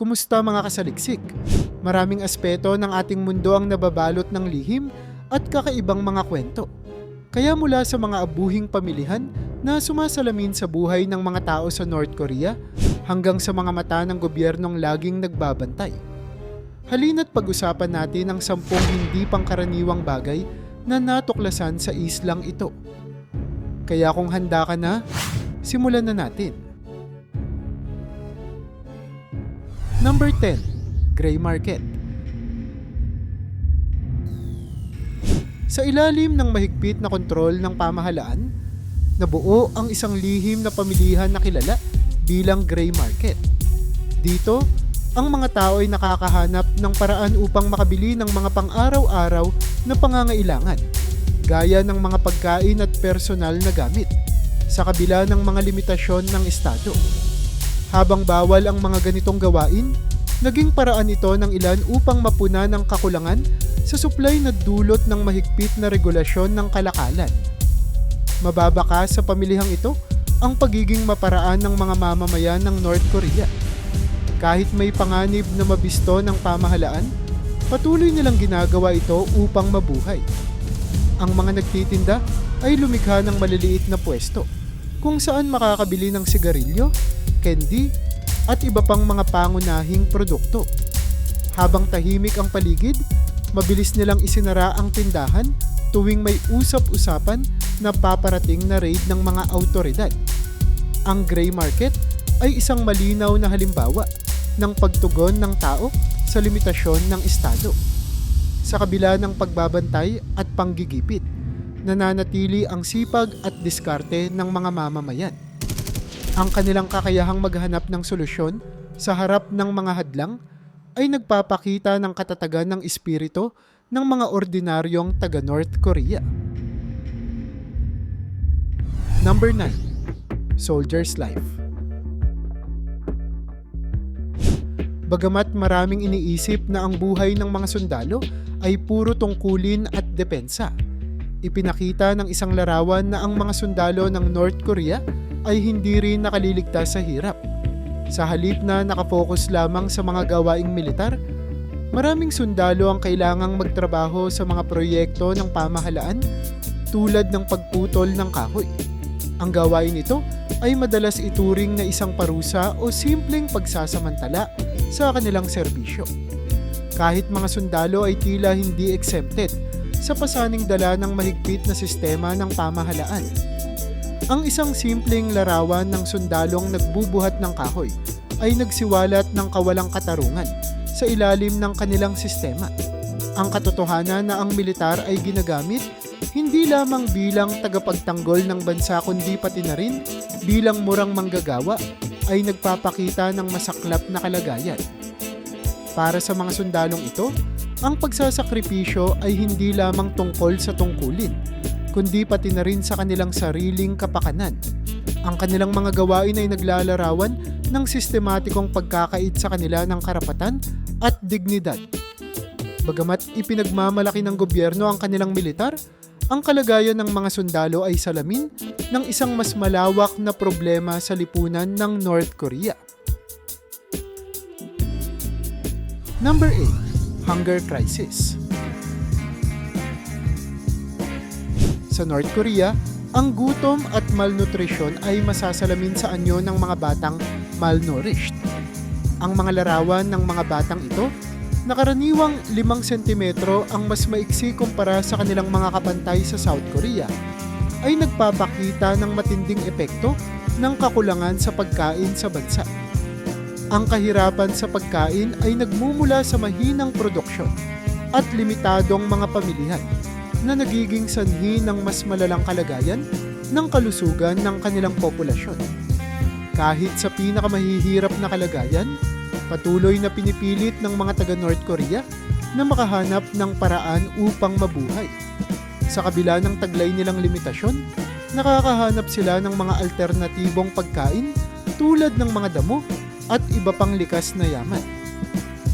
Kumusta mga kasaliksik? Maraming aspeto ng ating mundo ang nababalot ng lihim at kakaibang mga kwento. Kaya mula sa mga abuhing pamilihan na sumasalamin sa buhay ng mga tao sa North Korea hanggang sa mga mata ng gobyernong laging nagbabantay. Halina't pag-usapan natin ang sampung hindi pangkaraniwang bagay na natuklasan sa islang ito. Kaya kung handa ka na, simulan na natin. Number 10. Gray Market Sa ilalim ng mahigpit na kontrol ng pamahalaan, nabuo ang isang lihim na pamilihan na kilala bilang Gray Market. Dito, ang mga tao ay nakakahanap ng paraan upang makabili ng mga pang-araw-araw na pangangailangan, gaya ng mga pagkain at personal na gamit, sa kabila ng mga limitasyon ng Estado. Habang bawal ang mga ganitong gawain, naging paraan ito ng ilan upang mapuna ng kakulangan sa supply na dulot ng mahigpit na regulasyon ng kalakalan. Mababa ka sa pamilihang ito ang pagiging maparaan ng mga mamamayan ng North Korea. Kahit may panganib na mabisto ng pamahalaan, patuloy nilang ginagawa ito upang mabuhay. Ang mga nagtitinda ay lumikha ng maliliit na pwesto kung saan makakabili ng sigarilyo, candy, at iba pang mga pangunahing produkto. Habang tahimik ang paligid, mabilis nilang isinara ang tindahan tuwing may usap-usapan na paparating na raid ng mga autoridad. Ang gray market ay isang malinaw na halimbawa ng pagtugon ng tao sa limitasyon ng Estado. Sa kabila ng pagbabantay at panggigipit, nananatili ang sipag at diskarte ng mga mamamayan. Ang kanilang kakayahang maghanap ng solusyon sa harap ng mga hadlang ay nagpapakita ng katatagan ng espiritu ng mga ordinaryong taga North Korea. Number 9. Soldier's Life Bagamat maraming iniisip na ang buhay ng mga sundalo ay puro tungkulin at depensa, ipinakita ng isang larawan na ang mga sundalo ng North Korea ay hindi rin nakaliligtas sa hirap. Sa halip na nakafocus lamang sa mga gawaing militar, maraming sundalo ang kailangang magtrabaho sa mga proyekto ng pamahalaan tulad ng pagputol ng kahoy. Ang gawain ito ay madalas ituring na isang parusa o simpleng pagsasamantala sa kanilang serbisyo. Kahit mga sundalo ay tila hindi exempted sa pasaning dala ng mahigpit na sistema ng pamahalaan. Ang isang simpleng larawan ng sundalong nagbubuhat ng kahoy ay nagsiwalat ng kawalang katarungan sa ilalim ng kanilang sistema. Ang katotohanan na ang militar ay ginagamit hindi lamang bilang tagapagtanggol ng bansa kundi pati na rin bilang murang manggagawa ay nagpapakita ng masaklap na kalagayan. Para sa mga sundalong ito, ang pagsasakripisyo ay hindi lamang tungkol sa tungkulin, kundi pati na rin sa kanilang sariling kapakanan. Ang kanilang mga gawain ay naglalarawan ng sistematikong pagkakait sa kanila ng karapatan at dignidad. Bagamat ipinagmamalaki ng gobyerno ang kanilang militar, ang kalagayan ng mga sundalo ay salamin ng isang mas malawak na problema sa lipunan ng North Korea. Number 8. Hunger Crisis Sa North Korea, ang gutom at malnutrition ay masasalamin sa anyo ng mga batang malnourished. Ang mga larawan ng mga batang ito na karaniwang 5 sentimetro ang mas maiksi kumpara sa kanilang mga kapantay sa South Korea, ay nagpapakita ng matinding epekto ng kakulangan sa pagkain sa bansa. Ang kahirapan sa pagkain ay nagmumula sa mahinang produksyon at limitadong mga pamilihan na nagiging sanhi ng mas malalang kalagayan ng kalusugan ng kanilang populasyon. Kahit sa pinakamahihirap na kalagayan, Patuloy na pinipilit ng mga taga North Korea na makahanap ng paraan upang mabuhay. Sa kabila ng taglay nilang limitasyon, nakakahanap sila ng mga alternatibong pagkain tulad ng mga damo at iba pang likas na yaman.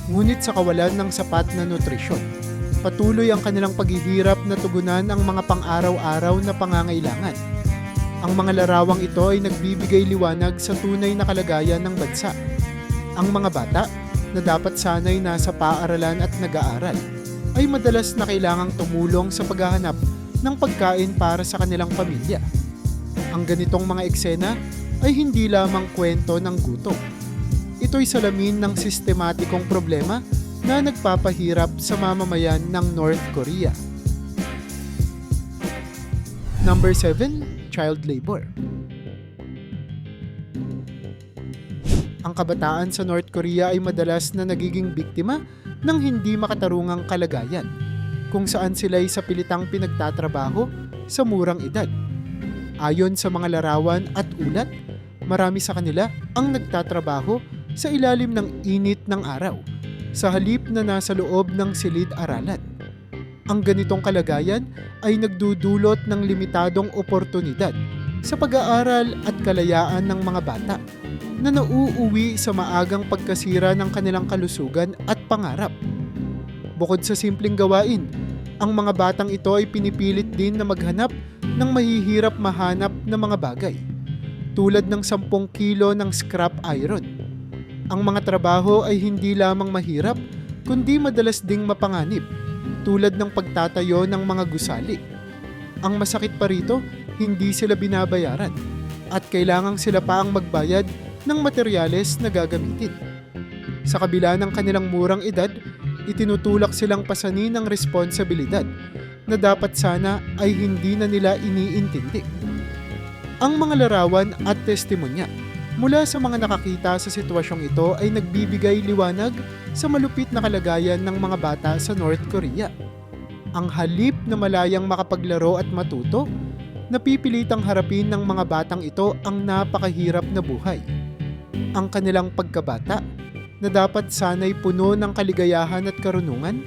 Ngunit sa kawalan ng sapat na nutrisyon, patuloy ang kanilang paghihirap na tugunan ang mga pang-araw-araw na pangangailangan. Ang mga larawang ito ay nagbibigay liwanag sa tunay na kalagayan ng bansa ang mga bata na dapat sanay nasa paaralan at nag-aaral ay madalas na kailangang tumulong sa paghahanap ng pagkain para sa kanilang pamilya. Ang ganitong mga eksena ay hindi lamang kwento ng gutom. Ito'y salamin ng sistematikong problema na nagpapahirap sa mamamayan ng North Korea. Number 7, child labor. Ang kabataan sa North Korea ay madalas na nagiging biktima ng hindi makatarungang kalagayan kung saan sila ay sa pilitang pinagtatrabaho sa murang edad. Ayon sa mga larawan at ulat, marami sa kanila ang nagtatrabaho sa ilalim ng init ng araw sa halip na nasa loob ng silid-aralan. Ang ganitong kalagayan ay nagdudulot ng limitadong oportunidad sa pag-aaral at kalayaan ng mga bata na nauuwi sa maagang pagkasira ng kanilang kalusugan at pangarap. Bukod sa simpleng gawain, ang mga batang ito ay pinipilit din na maghanap ng mahihirap mahanap na mga bagay, tulad ng 10 kilo ng scrap iron. Ang mga trabaho ay hindi lamang mahirap, kundi madalas ding mapanganib, tulad ng pagtatayo ng mga gusali. Ang masakit pa rito, hindi sila binabayaran at kailangang sila pa ang magbayad ng materyales na gagamitin. Sa kabila ng kanilang murang edad, itinutulak silang pasanin ng responsibilidad na dapat sana ay hindi na nila iniintindi. Ang mga larawan at testimonya mula sa mga nakakita sa sitwasyong ito ay nagbibigay liwanag sa malupit na kalagayan ng mga bata sa North Korea. Ang halip na malayang makapaglaro at matuto, napipilitang harapin ng mga batang ito ang napakahirap na buhay. Ang kanilang pagkabata, na dapat sanay puno ng kaligayahan at karunungan,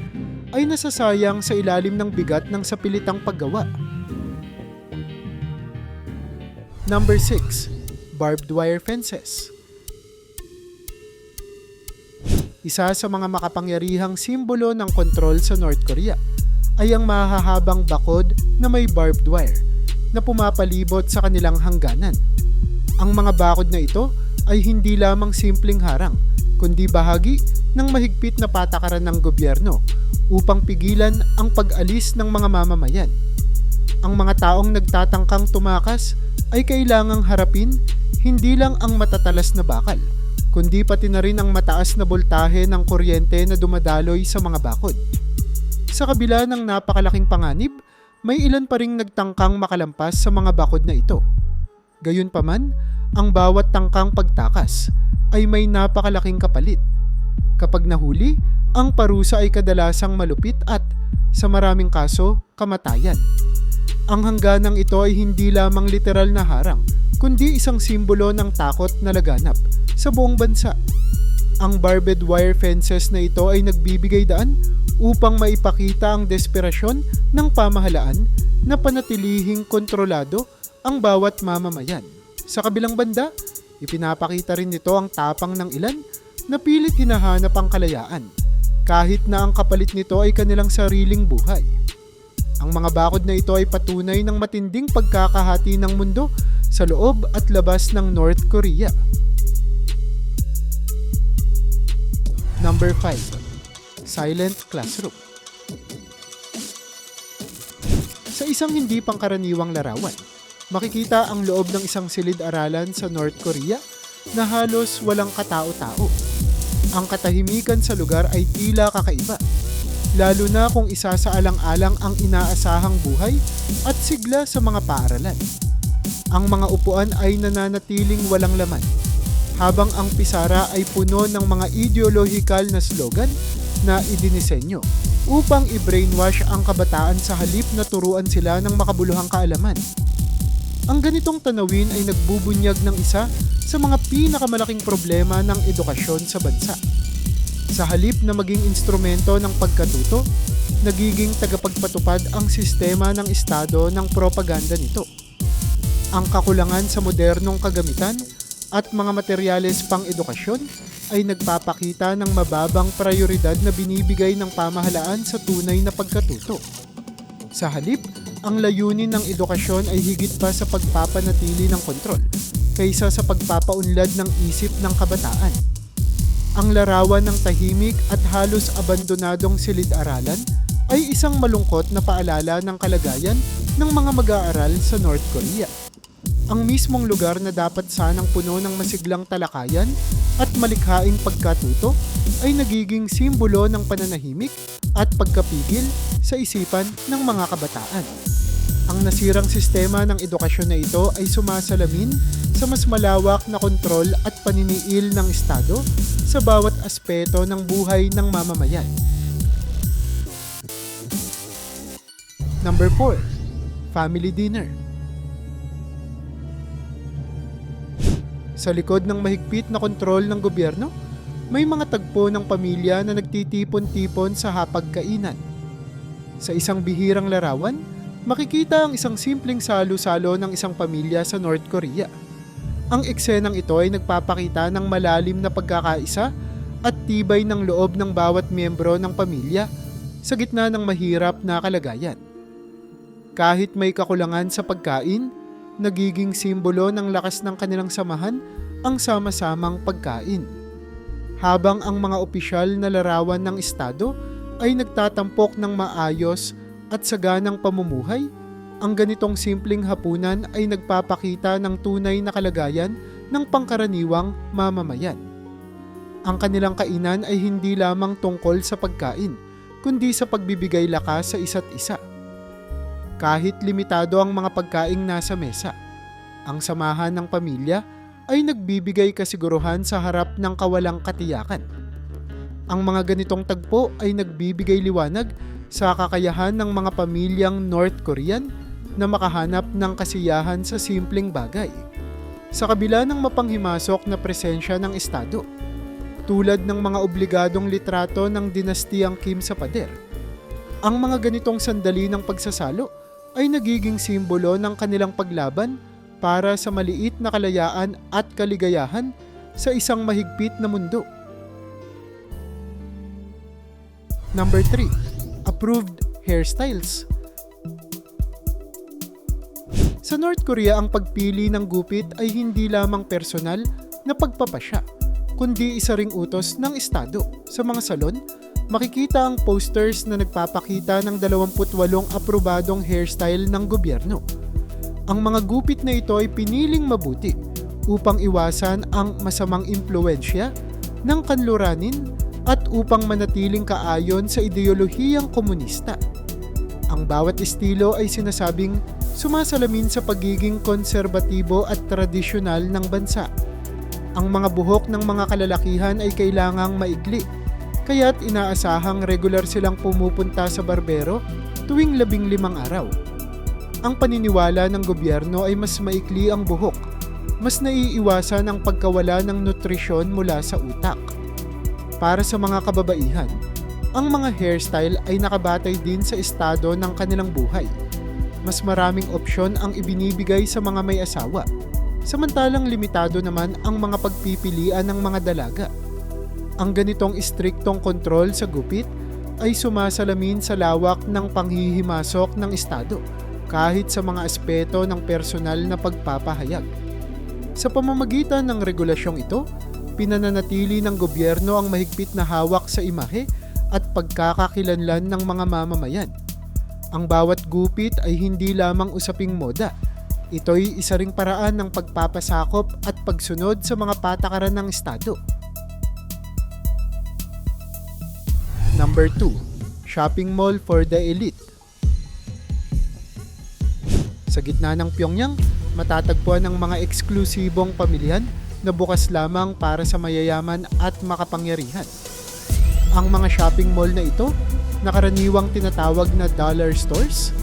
ay nasasayang sa ilalim ng bigat ng sapilitang paggawa. Number 6. Barbed wire fences. Isa sa mga makapangyarihang simbolo ng kontrol sa North Korea ay ang mahahabang bakod na may barbed wire na pumapalibot sa kanilang hangganan. Ang mga bakod na ito ay hindi lamang simpleng harang, kundi bahagi ng mahigpit na patakaran ng gobyerno upang pigilan ang pag-alis ng mga mamamayan. Ang mga taong nagtatangkang tumakas ay kailangang harapin hindi lang ang matatalas na bakal, kundi pati na rin ang mataas na voltahe ng kuryente na dumadaloy sa mga bakod. Sa kabila ng napakalaking panganib, may ilan pa ring nagtangkang makalampas sa mga bakod na ito. Gayunpaman, ang bawat tangkang pagtakas ay may napakalaking kapalit. Kapag nahuli, ang parusa ay kadalasang malupit at, sa maraming kaso, kamatayan. Ang hangganang ito ay hindi lamang literal na harang, kundi isang simbolo ng takot na laganap sa buong bansa. Ang barbed wire fences na ito ay nagbibigay daan upang maipakita ang desperasyon ng pamahalaan na panatilihing kontrolado ang bawat mamamayan. Sa kabilang banda, ipinapakita rin nito ang tapang ng ilan na pilit hinahanap ang kalayaan kahit na ang kapalit nito ay kanilang sariling buhay. Ang mga bakod na ito ay patunay ng matinding pagkakahati ng mundo sa loob at labas ng North Korea. Number 5. Silent Classroom Sa isang hindi pangkaraniwang larawan, makikita ang loob ng isang silid-aralan sa North Korea na halos walang katao-tao. Ang katahimikan sa lugar ay tila kakaiba, lalo na kung isa sa alang-alang ang inaasahang buhay at sigla sa mga paaralan. Ang mga upuan ay nananatiling walang laman, habang ang pisara ay puno ng mga ideolohikal na slogan na idinisenyo upang i-brainwash ang kabataan sa halip na turuan sila ng makabuluhang kaalaman. Ang ganitong tanawin ay nagbubunyag ng isa sa mga pinakamalaking problema ng edukasyon sa bansa. Sa halip na maging instrumento ng pagkatuto, nagiging tagapagpatupad ang sistema ng Estado ng propaganda nito. Ang kakulangan sa modernong kagamitan at mga materyales pang edukasyon ay nagpapakita ng mababang prioridad na binibigay ng pamahalaan sa tunay na pagkatuto. Sa halip, ang layunin ng edukasyon ay higit pa sa pagpapanatili ng kontrol kaysa sa pagpapaunlad ng isip ng kabataan. Ang larawan ng tahimik at halos abandonadong silid-aralan ay isang malungkot na paalala ng kalagayan ng mga mag-aaral sa North Korea. Ang mismong lugar na dapat sanang puno ng masiglang talakayan at malikhaing pagkatuto ay nagiging simbolo ng pananahimik at pagkapigil sa isipan ng mga kabataan. Ang nasirang sistema ng edukasyon na ito ay sumasalamin sa mas malawak na kontrol at paniniil ng Estado sa bawat aspeto ng buhay ng mamamayan. Number 4. Family Dinner Sa likod ng mahigpit na kontrol ng gobyerno, may mga tagpo ng pamilya na nagtitipon-tipon sa hapagkainan. Sa isang bihirang larawan, makikita ang isang simpleng salo-salo ng isang pamilya sa North Korea. Ang eksenang ito ay nagpapakita ng malalim na pagkakaisa at tibay ng loob ng bawat miyembro ng pamilya sa gitna ng mahirap na kalagayan. Kahit may kakulangan sa pagkain, nagiging simbolo ng lakas ng kanilang samahan ang sama-samang pagkain. Habang ang mga opisyal na larawan ng Estado ay nagtatampok ng maayos at saganang pamumuhay, ang ganitong simpleng hapunan ay nagpapakita ng tunay na kalagayan ng pangkaraniwang mamamayan. Ang kanilang kainan ay hindi lamang tungkol sa pagkain, kundi sa pagbibigay lakas sa isa't isa. Kahit limitado ang mga pagkaing nasa mesa, ang samahan ng pamilya ay nagbibigay kasiguruhan sa harap ng kawalang katiyakan. Ang mga ganitong tagpo ay nagbibigay liwanag sa kakayahan ng mga pamilyang North Korean na makahanap ng kasiyahan sa simpleng bagay. Sa kabila ng mapanghimasok na presensya ng Estado, tulad ng mga obligadong litrato ng dinastiyang Kim sa pader, ang mga ganitong sandali ng pagsasalo ay nagiging simbolo ng kanilang paglaban para sa maliit na kalayaan at kaligayahan sa isang mahigpit na mundo. Number 3. Approved hairstyles. Sa North Korea, ang pagpili ng gupit ay hindi lamang personal na pagpapasya, kundi isa ring utos ng Estado. Sa mga salon, makikita ang posters na nagpapakita ng 28 aprobadong hairstyle ng gobyerno. Ang mga gupit na ito ay piniling mabuti upang iwasan ang masamang impluensya ng kanluranin at upang manatiling kaayon sa ideolohiyang komunista. Ang bawat estilo ay sinasabing sumasalamin sa pagiging konserbatibo at tradisyonal ng bansa. Ang mga buhok ng mga kalalakihan ay kailangang maigli kaya't inaasahang regular silang pumupunta sa barbero tuwing labing limang araw. Ang paniniwala ng gobyerno ay mas maikli ang buhok, mas naiiwasan ang pagkawala ng nutrisyon mula sa utak. Para sa mga kababaihan, ang mga hairstyle ay nakabatay din sa estado ng kanilang buhay. Mas maraming opsyon ang ibinibigay sa mga may asawa, samantalang limitado naman ang mga pagpipilian ng mga dalaga. Ang ganitong istriktong kontrol sa gupit ay sumasalamin sa lawak ng panghihimasok ng Estado kahit sa mga aspeto ng personal na pagpapahayag. Sa pamamagitan ng regulasyong ito, pinananatili ng gobyerno ang mahigpit na hawak sa imahe at pagkakakilanlan ng mga mamamayan. Ang bawat gupit ay hindi lamang usaping moda. Ito'y isa ring paraan ng pagpapasakop at pagsunod sa mga patakaran ng Estado. Number 2. Shopping mall for the elite. Sa gitna ng Pyongyang, matatagpuan ng mga eksklusibong pamilyan na bukas lamang para sa mayayaman at makapangyarihan. Ang mga shopping mall na ito, na karaniwang tinatawag na dollar stores,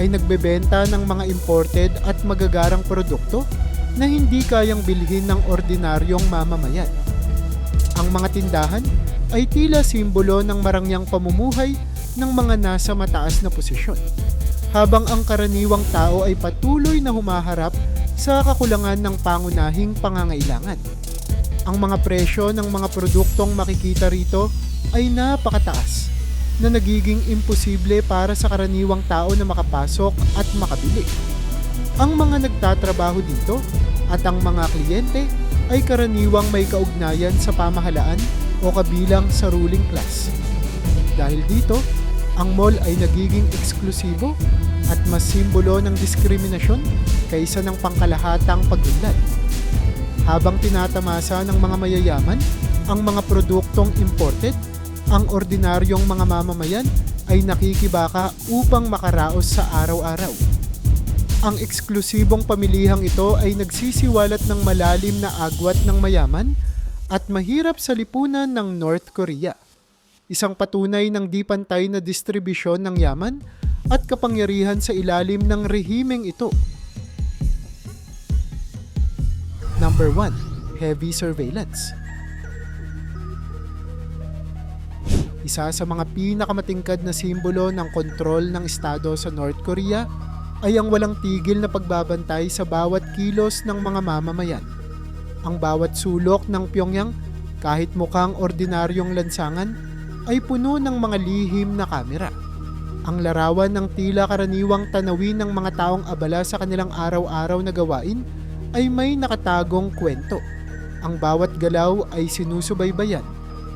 ay nagbebenta ng mga imported at magagarang produkto na hindi kayang bilhin ng ordinaryong mamamayan. Ang mga tindahan ay tila simbolo ng marangyang pamumuhay ng mga nasa mataas na posisyon, habang ang karaniwang tao ay patuloy na humaharap sa kakulangan ng pangunahing pangangailangan. Ang mga presyo ng mga produktong makikita rito ay napakataas na nagiging imposible para sa karaniwang tao na makapasok at makabili. Ang mga nagtatrabaho dito at ang mga kliyente ay karaniwang may kaugnayan sa pamahalaan o kabilang sa ruling class. Dahil dito, ang mall ay nagiging eksklusibo at mas simbolo ng diskriminasyon kaysa ng pangkalahatang pag-unlad. Habang tinatamasa ng mga mayayaman ang mga produktong imported, ang ordinaryong mga mamamayan ay nakikibaka upang makaraos sa araw-araw. Ang eksklusibong pamilihang ito ay nagsisiwalat ng malalim na agwat ng mayaman at mahirap sa lipunan ng North Korea. Isang patunay ng di pantay na distribusyon ng yaman at kapangyarihan sa ilalim ng rehimeng ito. Number 1. Heavy Surveillance Isa sa mga pinakamatingkad na simbolo ng kontrol ng Estado sa North Korea ay ang walang tigil na pagbabantay sa bawat kilos ng mga mamamayan. Ang bawat sulok ng Pyongyang, kahit mukhang ordinaryong lansangan, ay puno ng mga lihim na kamera. Ang larawan ng tila karaniwang tanawin ng mga taong abala sa kanilang araw-araw na gawain ay may nakatagong kwento. Ang bawat galaw ay sinusubaybayan.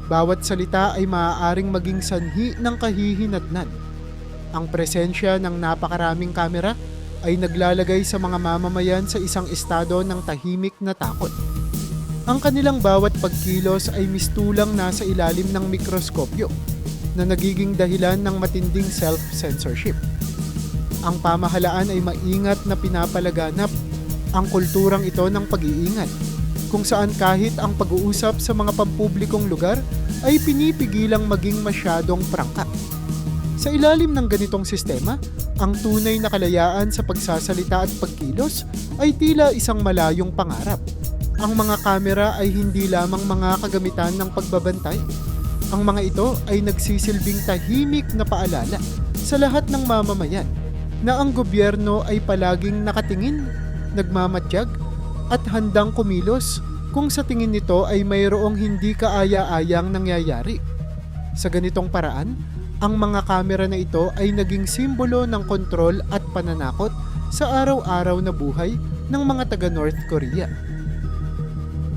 Bawat salita ay maaaring maging sanhi ng kahihinatnan. Ang presensya ng napakaraming kamera ay naglalagay sa mga mamamayan sa isang estado ng tahimik na takot. Ang kanilang bawat pagkilos ay mistulang nasa ilalim ng mikroskopyo na nagiging dahilan ng matinding self-censorship. Ang pamahalaan ay maingat na pinapalaganap ang kulturang ito ng pag-iingat kung saan kahit ang pag-uusap sa mga pampublikong lugar ay pinipigilang maging masyadong prangka. Sa ilalim ng ganitong sistema, ang tunay na kalayaan sa pagsasalita at pagkilos ay tila isang malayong pangarap. Ang mga kamera ay hindi lamang mga kagamitan ng pagbabantay. Ang mga ito ay nagsisilbing tahimik na paalala sa lahat ng mamamayan na ang gobyerno ay palaging nakatingin, nagmamatyag at handang kumilos kung sa tingin nito ay mayroong hindi kaaya-ayang nangyayari. Sa ganitong paraan, ang mga kamera na ito ay naging simbolo ng kontrol at pananakot sa araw-araw na buhay ng mga taga North Korea.